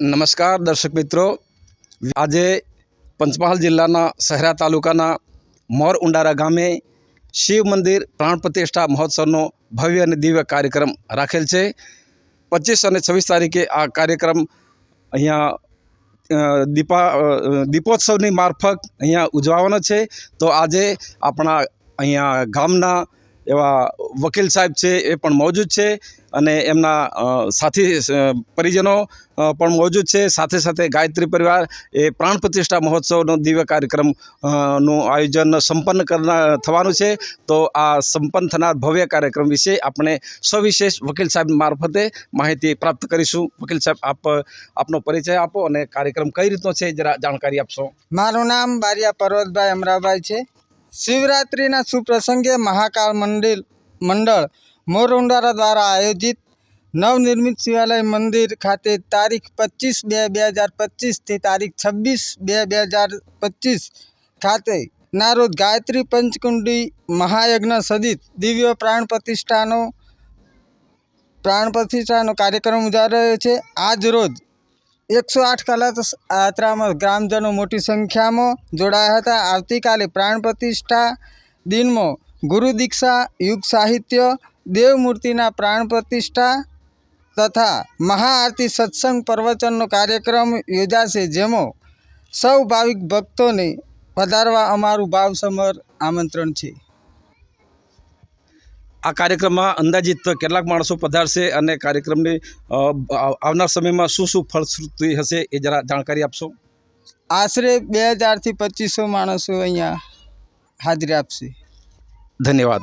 નમસ્કાર દર્શક મિત્રો. આજે પંચમહાલ જિલ્લાના શહેરા તાલુકાના મોર ઉંડારા ગામે શિવ મંદિર પ્રાણ પ્રતિષ્ઠા મહોત્સવનો ભવ્ય અને દિવ્ય કાર્યક્રમ રાખેલ છે. પચીસ અને છવ્વીસ તારીખે આ કાર્યક્રમ અહીંયા દીપા દીપોત્સવની મારફત અહીંયા ઉજવવાનો છે. તો આજે આપણા અહીંયા ગામના એવા વકીલ સાહેબ છે એ પણ મોજૂદ છે અને એમના સાથી પરિજનો પણ મોજૂદ છે. સાથે સાથે ગાયત્રી પરિવાર એ પ્રાણ પ્રતિષ્ઠા મહોત્સવનો દિવ્ય કાર્યક્રમનું આયોજન સંપન્ન કરનાર થવાનું છે. તો આ સંપન્ન થનાર ભવ્ય કાર્યક્રમ વિશે આપણે સવિશેષ વકીલ સાહેબ મારફતે માહિતી પ્રાપ્ત કરીશું. વકીલ સાહેબ, આપ, આપનો પરિચય આપો અને કાર્યક્રમ કઈ રીતનો છે જરા જાણકારી આપશો. મારું નામ બારિયા પર્વતભાઈ અમરાભાઈ છે. શિવરાત્રિના સુપ્રસંગે મહાકાળ મંદિર મંડળ મોરુંડારા દ્વારા આયોજિત નવનિર્મિત શિવાલય મંદિર ખાતે તારીખ પચીસ બે બે હજાર પચીસથી તારીખ છવ્વીસ બે બે હજાર પચીસ ખાતે ના રોજ ગાયત્રી પંચકુંડી મહાયજ્ઞ સદિત દિવ્ય પ્રાણ પ્રતિષ્ઠાનો પ્રાણ પ્રતિષ્ઠાનો કાર્યક્રમ ઉજાવાયો છે. આજ રોજ એકસો આઠ કલાક યાત્રામાં ગ્રામજનો મોટી સંખ્યામાં જોડાયા હતા. આવતીકાલે પ્રાણ પ્રતિષ્ઠા દિનમાં ગુરુ દીક્ષા, યુગ સાહિત્ય, દેવમૂર્તિના પ્રાણ પ્રતિષ્ઠા તથા મહાઆરતી સત્સંગ પ્રવચનનો કાર્યક્રમ યોજાશે, જેમાં સૌ ભાવિક ભક્તોને પધારવા અમારું ભાવસમર આમંત્રણ છે. આ કાર્યક્રમમાં અંદાજિત કેટલાક માણસો પધારશે અને કાર્યક્રમની આવનાર સમયમાં શું શું ફળશ્રુતિ હશે એ જરા જાણકારી આપશો? આશરે બે હજારથી પચીસો માણસો અહીંયા હાજરી આપશે. ધન્યવાદ.